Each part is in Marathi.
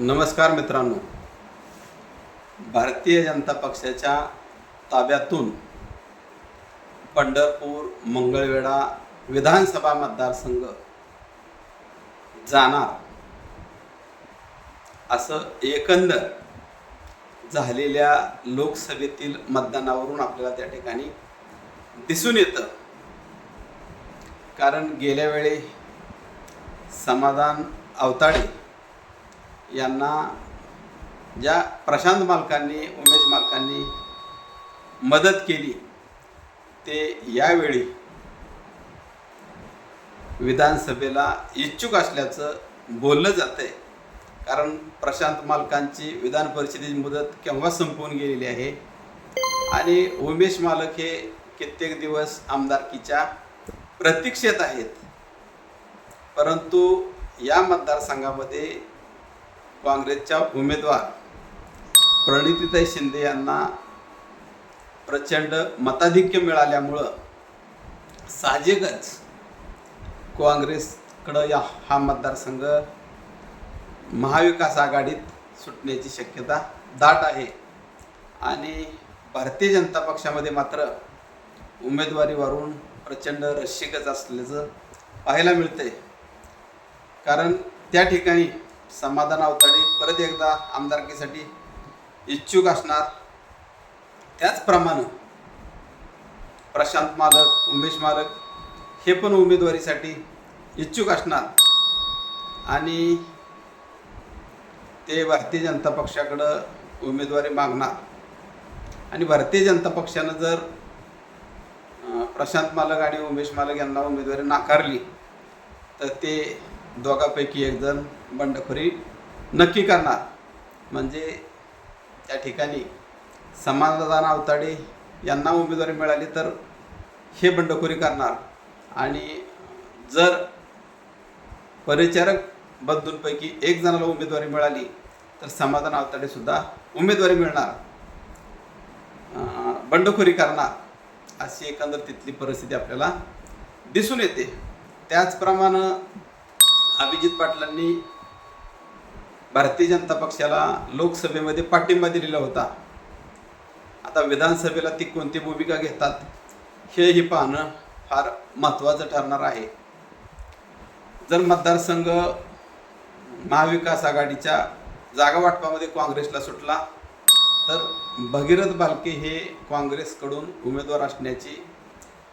नमस्कार मित्रांनो. भारतीय जनता पक्षाच्या ताब्यातून पंढरपूर मंगळवेढा विधानसभा मतदारसंघ जाणार. असं एकंदर झालेल्या लोकसभेतील मतदानावरून आपल्याला त्या ठिकाणी दिसून येतं. कारण गेल्या वेळी समाधान अवताडे यांना ज्या प्रशांत मालकांनी उमेश मालकांनी मदत केली ते यावेळी विधानसभेला इच्छुक असल्याचं बोललं जातं आहे कारण प्रशांत मालकांची विधान परिषदेची मुदत केव्हा संपवून गेलेली आहे? आणि उमेश मालक हे कित्येक दिवस आमदारकीच्या प्रतीक्षेत आहेत. परंतु या मतदारसंघामध्ये काँग्रेसच्या उमेदवार प्रणितीताई शिंदे यांना प्रचंड मताधिक्य मिळाल्यामुळं साहजिकच काँग्रेसकडं या हा मतदारसंघ महाविकास आघाडीत सुटण्याची शक्यता दाट आहे. आणि भारतीय जनता पक्षामध्ये मात्र उमेदवारीवरून प्रचंड रश्शिकच असल्याचं पाहायला मिळते कारण त्या ठिकाणी समाधान अवताडे परत एकदा आमदारकीसाठी इच्छुक असणार. त्याचप्रमाणे प्रशांत मालक उमेश मालक हे पण उमेदवारीसाठी इच्छुक असणार. आणि ते भारतीय जनता पक्षाकडं उमेदवारी मागणार. आणि भारतीय जनता पक्षानं जर प्रशांत मालक आणि उमेश मालक यांना उमेदवारी नाकारली तर ते दोघापैकी एकजण बंडखोरी नक्की करणार. म्हणजे त्या ठिकाणी समाधान अवताडे यांना उमेदवारी मिळाली तर हे बंडखोरी करणार. आणि जर परिचारक बंधूंपैकी एक जणाला उमेदवारी मिळाली तर समाधान अवताडेसुद्धा उमेदवारी मिळणार. बंडखोरी करणार. अशी एकंदर तिथली परिस्थिती आपल्याला दिसून येते. त्याचप्रमाणे अभिजित पाटलांनी भारतीय जनता पक्षाला लोकसभेमध्ये पाठिंबा दिलेला होता. आता विधानसभेला ती कोणती भूमिका घेतात हेही पाहणं फार महत्त्वाचं ठरणार आहे. जर मतदारसंघ महाविकास आघाडीच्या जागा वाटपामध्ये काँग्रेसला सुटला तर भगीरथ बालके हे काँग्रेसकडून उमेदवार असण्याची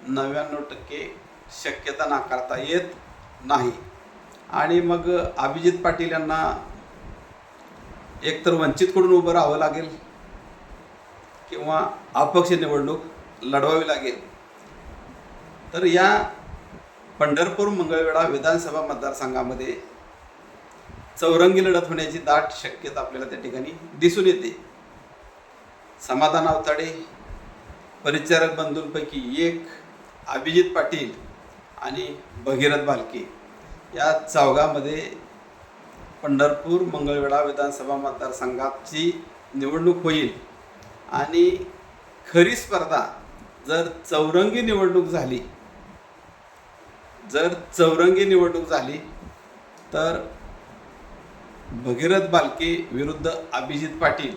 नव्याण्णव टक्के शक्यता नाकारता येत नाही. आणि मग अभिजित पाटील यांना एकतर वंचितकडून उभं राहावं लागेल किंवा अपक्ष निवडणूक लढवावी लागेल. तर या पंढरपूर मंगळवेढा विधानसभा मतदारसंघामध्ये चौरंगी लढत होण्याची दाट शक्यता आपल्याला त्या ठिकाणी दिसून येते. समाधान अवताडे परिचारक बंधूंपैकी एक अभिजित पाटील आणि भगीरथ बालके या चौघामध्ये पंढरपूर मंगळवेढा विधानसभा मतदारसंघाची निवडणूक होईल. आणि खरी स्पर्धा जर चौरंगी निवडणूक झाली जर चौरंगी निवडणूक झाली तर भगीरथ बालके विरुद्ध अभिजित पाटील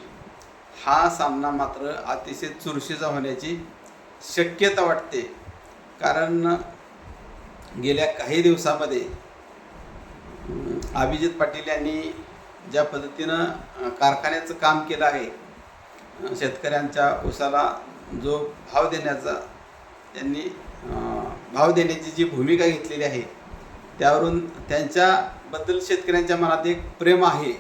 हा सामना मात्र अतिशय चुरशीचा होण्याची शक्यता वाटते. कारण गेल्या काही दिवसामध्ये अभिजित पाटील यांनी ज्या पद्धतीनं कारखान्याचं काम केलं आहे शेतकऱ्यांच्या उसाला जो भाव देण्याचा त्यांनी भाव देण्याची जी भूमिका घेतलेली आहे त्यावरून त्यांच्याबद्दल शेतकऱ्यांच्या मनात एक प्रेम आहे.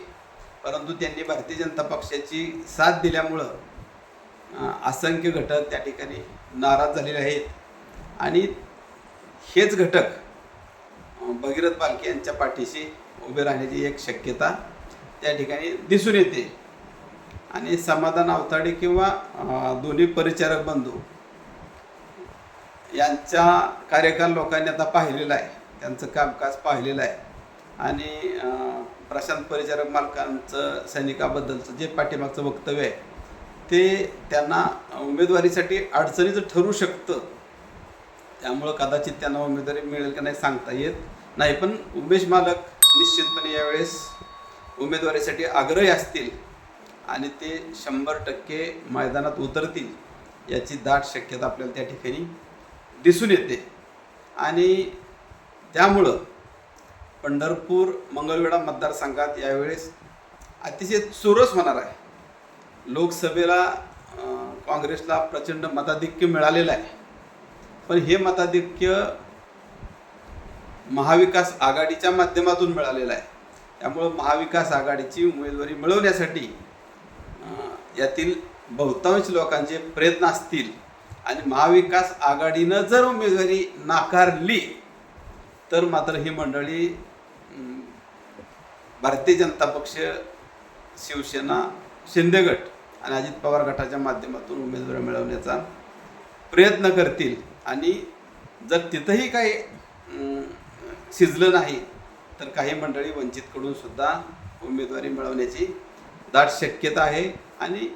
परंतु त्यांनी भारतीय जनता पक्षाची साथ दिल्यामुळं असंख्य घटक त्या ठिकाणी नाराज झालेले आहेत. आणि हेच घटक भगीरथ बालके यांच्या पाठीशी उभे राहण्याची एक शक्यता त्या ठिकाणी दिसून येते. आणि समाधान अवताडे किंवा दोन्ही परिचारक बंधू यांचा कार्यकाल लोकांनी आता पाहिलेला आहे. त्यांचं कामकाज पाहिलेलं आहे. आणि प्रशांत परिचारक मालकांचं सैनिकाबद्दलचं जे पाठीमागचं वक्तव्य आहे ते त्यांना उमेदवारीसाठी अडचणीचं ठरू शकतं. त्यामुळं कदाचित त्यांना उमेदवारी मिळेल का नाही सांगता येत. नाही पण उमेश मालक निश्चितपणे यावेळेस उमेदवारीसाठी आग्रही असतील आणि ते शंभर टक्के मैदानात उतरतील याची दाट शक्यता आपल्याला त्या ठिकाणी दिसून येते. आणि त्यामुळं पंढरपूर मंगळवेढा मतदारसंघात यावेळेस अतिशय चुरस होणार आहे. लोकसभेला काँग्रेसला प्रचंड मताधिक्य मिळालेलं आहे. पण हे मताधिक्य महाविकास आघाडीच्या माध्यमातून मिळालेला आहे. त्यामुळं महाविकास आघाडीची उमेदवारी मिळवण्यासाठी यातील बहुतांश लोकांचे प्रयत्न असतील आणि महाविकास आघाडीनं जर उमेदवारी नाकारली तर मात्र ही मंडळी भारतीय जनता पक्ष शिवसेना शिंदे गट आणि अजित पवार गटाच्या माध्यमातून उमेदवारी मिळवण्याचा प्रयत्न करतील. आणि जर तिथंही काही शिजलं नाही तर काही मंडळी वंचितकडून सुद्धा उमेदवारी मिळवण्याची दाट शक्यता आहे. आणि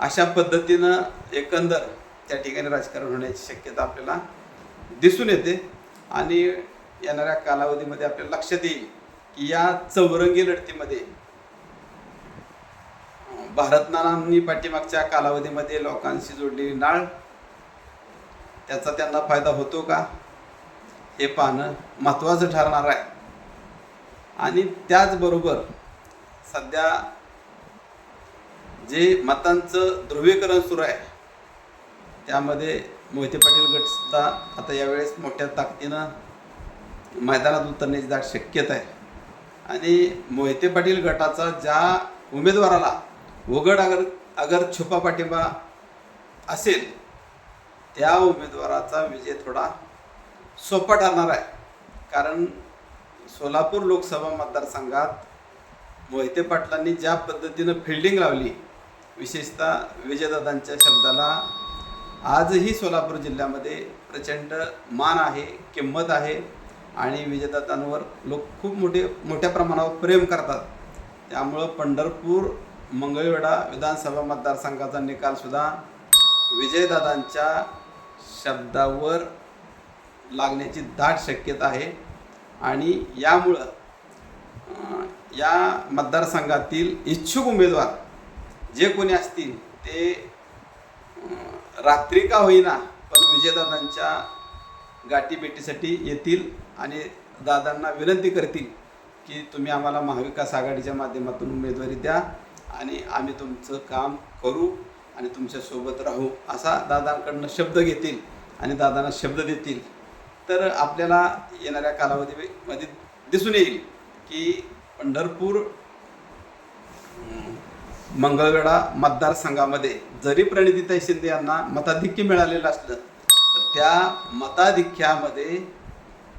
अशा पद्धतीनं एकंदर त्या ठिकाणी राजकारण होण्याची शक्यता आपल्याला दिसून येते. आणि येणाऱ्या कालावधीमध्ये आपल्याला लक्षात येईल की या चौरंगी लढतीमध्ये भारतनानांनी पाठीमागच्या कालावधीमध्ये लोकांशी जोडलेली नाळ त्याचा त्यांना फायदा होतो का? हे पाहणं महत्त्वाचं ठरणार आहे. आणि त्याचबरोबर सध्या जे मतांचं ध्रुवीकरण सुरू आहे त्यामध्ये मोहिते पाटील गटसुद्धा आता यावेळेस मोठ्या ताकदीनं मैदानात उतरण्याची दाट शक्यता आहे. आणि मोहिते पाटील गटाचा ज्या उमेदवाराला उघड अगर अगर छुपा पाठिंबा असेल त्या उमेदवाराचा विजय थोडा सोपं ठरणार आहे. कारण सोलापूर लोकसभा मतदारसंघात मोहिते पाटलांनी ज्या पद्धतीनं फिल्डिंग लावली विशेषतः विजयदादांच्या शब्दाला आजही सोलापूर जिल्ह्यामध्ये प्रचंड मान आहे किंमत आहे आणि विजयदादांवर लोक खूप मोठे मोठ्या प्रमाणावर प्रेम करतात. त्यामुळं पंढरपूर मंगळवेढा विधानसभा मतदारसंघाचा निकालसुद्धा विजयदादांच्या शब्दावर लागण्याची दाट शक्यता आहे. आणि यामुळं या मतदारसंघातील इच्छुक उमेदवार जे कोणी असतील ते रात्री का होईना पण विजयदादांच्या गाठीभेटीसाठी येतील आणि दादांना विनंती करतील की तुम्ही आम्हाला महाविकास आघाडीच्या माध्यमातून उमेदवारी द्या आणि आम्ही तुमचं काम करू आणि तुमच्यासोबत राहू असा दादांकडनं शब्द घेतील आणि दादांना शब्द देतील. तर आपल्याला येणाऱ्या कालावधीमध्ये दिसून येईल की पंढरपूर मंगळवेढा मतदारसंघामध्ये जरी प्रणितीताई शिंदे यांना मताधिक्य मिळालेलं असलं तर त्या मताधिक्यामध्ये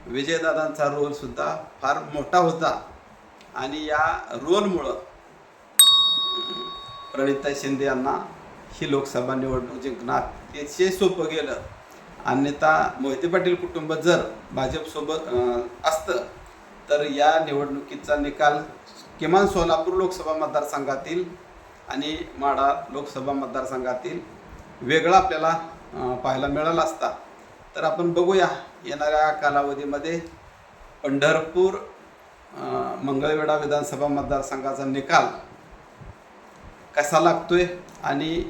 विजयदादांचा रोल सुद्धा फार मोठा होता. आणि या रोलमुळं प्रणिताई शिंदे यांना ही लोकसभा निवडणूक जिंकणं अतिशय सोपं गेलं. अन्यथा मोहिते पाटील कुटुंब जर भाजपसोबत असतं तर या निवडणुकीचा निकाल किमान सोलापूर लोकसभा मतदारसंघातील आणि माढा लोकसभा मतदारसंघातील वेगळा आपल्याला पाहायला मिळाला असता. तर आपण बघूया येणाऱ्या कालावधीमध्ये पंढरपूर मंगळवेढा विधानसभा मतदारसंघाचा निकाल कसा लागतोय? आणि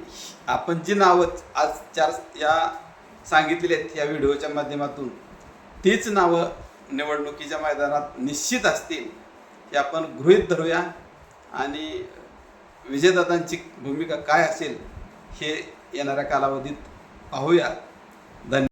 आपण जी नावं आज चार या सांगितलेली आहेत या व्हिडिओच्या माध्यमातून. तीच नावं निवडणुकीच्या मैदानात निश्चित असतील हे आपण गृहीत धरूया. आणि विजयदादांची भूमिका काय असेल हे येणाऱ्या कालावधीत पाहूया. धन्यवाद